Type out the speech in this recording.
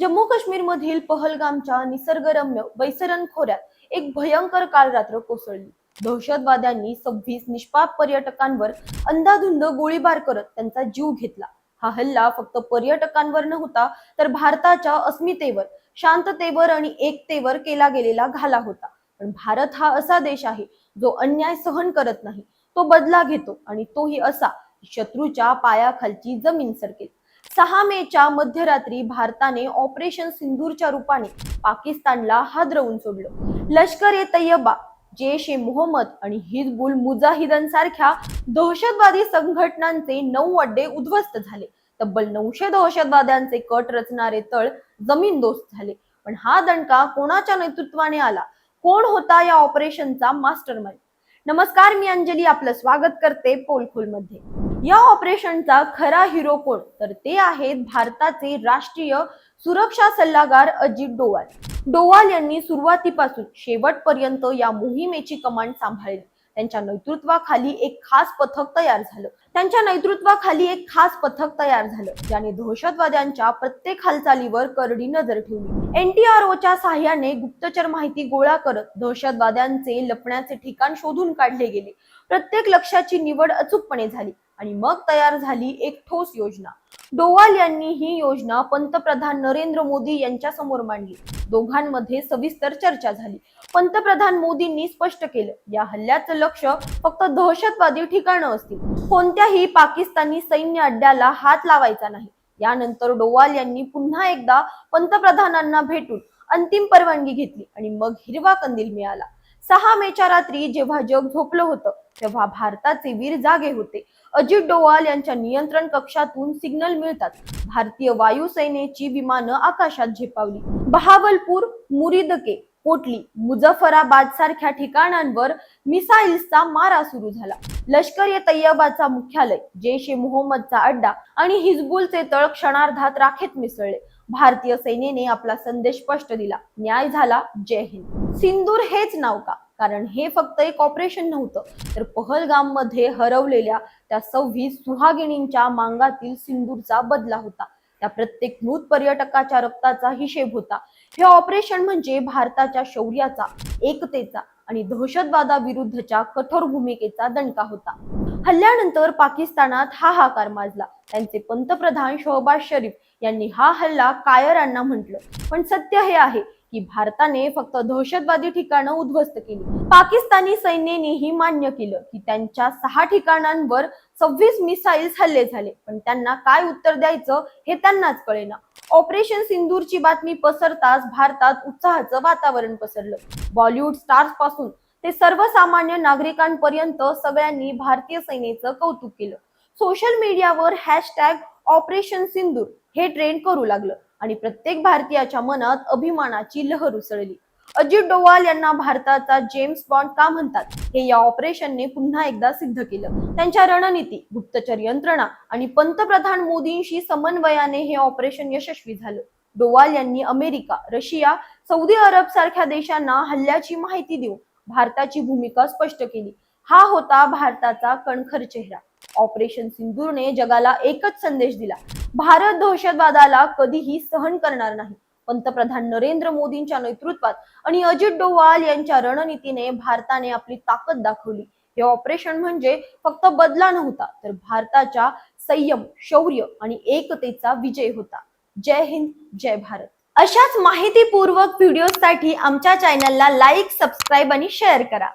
जम्मू काश्मीर मधील पहलगामच्या निसर्गरम्य बैसरन खोऱ्यात एक भयंकर काल रात्र कोसळली. दहशतवाद्यांनी सव्वीस निष्पाप पर्यटकांवर अंधाधुंद गोळीबार करत त्यांचा जीव घेतला. हा हल्ला फक्त पर्यटकांवर नव्हता तर भारताच्या अस्मितेवर शांततेवर आणि एकतेवर केला गेलेला घाला होता. पण भारत हा असा देश आहे जो अन्याय सहन करत नाही. तो बदला घेतो आणि तोही असा शत्रूच्या पायाखालची जमीन सरकेल. सहा मेच्या मध्यरात्री भारताने ऑपरेशन सिंधूरच्या रूपाने पाकिस्तानला हादरवून सोडलं. लष्कर ए तय्यबा जैश ए मोहम्मद आणि हिजबुल मुजाहिदांसारख्या दहशतवादी संघटनांचे नऊ अड्डे उद्ध्वस्त झाले. तब्बल नऊशे दहशतवाद्यांचे कट रचणारे तळ जमीनदोस्त झाले. पण हा दणका कोणाच्या नेतृत्वाने आला? कोण होता या ऑपरेशनचा मास्टर नमस्कार मी अंजली. आपलं स्वागत करते पोलखोलमध्ये या ऑपरेशनचा खरा हिरो कोण? तर ते आहेत भारताचे राष्ट्रीय सुरक्षा सल्लागार अजित डोवाल. डोवाल यांनी सुरुवातीपासून शेवटपर्यंत या मोहिमेची कमांड सांभाळली. त्यांच्या नेतृत्वाखाली एक खास पथक तयार झालं. त्यांच्या नेतृत्वाखाली एक खास पथक तयार झालं ज्याने दहशतवाद्यांच्या प्रत्येक हालचालीवर करडी नजर ठेवली. एनटीआरओच्या सहाय्याने गुप्तचर माहिती गोळा करत दहशतवाद्यांचे लपण्याचे ठिकाण शोधून काढले गेले. प्रत्येक लक्ष्याची निवड अचूकपणे झाली आणि मग तयार झाली एक ठोस योजना. डोवाल यांनी ही योजना पंतप्रधान नरेंद्र मोदी यांच्या समोर मांडली. दोघांमध्ये सविस्तर चर्चा झाली. पंतप्रधान मोदींनी स्पष्ट केलं या हल्ल्याचं लक्ष फक्त दहशतवादी ठिकाणं असतील. कोणत्या कोणत्याही पाकिस्तानी सैन्य अड्ड्याला हात लावायचा नाही. यानंतर डोवाल यांनी पुन्हा एकदा पंतप्रधानांना भेटून अंतिम परवानगी घेतली आणि मग हिरवा कंदील मिळाला. सहा मेच्या रात्री जेव्हा जग झोपलं होतं तेव्हा भारताचे वीर जागे होते. अजित डोवाल यांच्या नियंत्रण कक्षातून सिग्नल मिळतात. भारतीय वायुसेनेची विमानं आकाशात झेपावली. बहावलपूर मुरिदके कोटली मुजफ्फराबाद सारख्या ठिकाणांवर मिसाईल्सचा मारा सुरू झाला. लष्कर ए तय्यबाचा मुख्यालय जैश ए मोहम्मदचा अड्डा आणि हिजबुलचे तळ क्षणार्धात राखेत मिसळले. भारतीय सेनेने आपला संदेश स्पष्ट दिला न्याय झाला जय हिंद. सिंदूर हेच नाव का? कारण हे फक्त एक ऑपरेशन नव्हतं तर पहलगाममध्ये हरवलेल्या त्या सव्वीस सुहागिणींच्या मांगातील सिंदूरचा बदला होता. त्या प्रत्येक मृत पर्यटकाच्या रक्ताचा हिशेब होता. हे ऑपरेशन म्हणजे भारताच्या शौर्याचा एकतेचा आणि दहशतवादाविरुद्धच्या कठोर भूमिकेचा दणका होता. हल्ल्यानंतर पाकिस्तानात हाहाकार माजला. त्यांचे पंतप्रधान शोहबाज शरीफ यांनी हा हल्ला कायरांना म्हटलं. पण सत्य हे आहे की भारताने फक्त दहशतवादी ठिकाणं उद्ध्वस्त केली. पाकिस्तानी सैन्यानेही मान्य केलं की त्यांच्या सहा ठिकाणांवर सव्वीस मिसाईल्स हल्ले झाले. पण त्यांना काय उत्तर द्यायचं हे त्यांनाच कळेना. ऑपरेशन सिंदूरची बातमी पसरताच भारतात उत्साहाचं वातावरण पसरलं. बॉलिवूड स्टार्सपासून ते सर्वसामान्य नागरिकांपर्यंत सगळ्यांनी भारतीय सेनेचं कौतुक केलं. सोशल मीडियावर हॅशटॅग ऑपरेशन सिंदूर हे ट्रेंड करू लागलं. आणि प्रत्येक भारतीयाच्या मनात अभिमानाची लहर उसळली. अजित डोवाल यांना भारताचा जेम्स बॉन्ड का म्हणतात? हे या ऑपरेशनने पुन्हा एकदा सिद्ध केलं. त्यांच्या रणनीती गुप्तचर यंत्रणा आणि पंतप्रधान मोदींशी समन्वयाने हे ऑपरेशन यशस्वी झालं. डोवाल यांनी अमेरिका रशिया सौदी अरब सारख्या देशांना हल्ल्याची माहिती देऊन भारताची भूमिका स्पष्ट केली. हा होता भारताचा कणखर चेहरा. ऑपरेशन सिंदूरने जगाला एकच संदेश दिला. भारत दहशतवादाला कधीही सहन करणार नाही. पंतप्रधान नरेंद्र मोदींच्या नेतृत्वात आणि अजित डोवाल यांच्या रणनीतीने भारताने आपली ताकद दाखवली. हे ऑपरेशन म्हणजे फक्त बदला नव्हता तर भारताच्या संयम शौर्य आणि एकतेचा विजय होता. जय हिंद जय भारत. अशाच माहितीपूर्वक व्हिडिओसाठी आमच्या चॅनलला लाईक सबस्क्राईब आणि शेअर करा.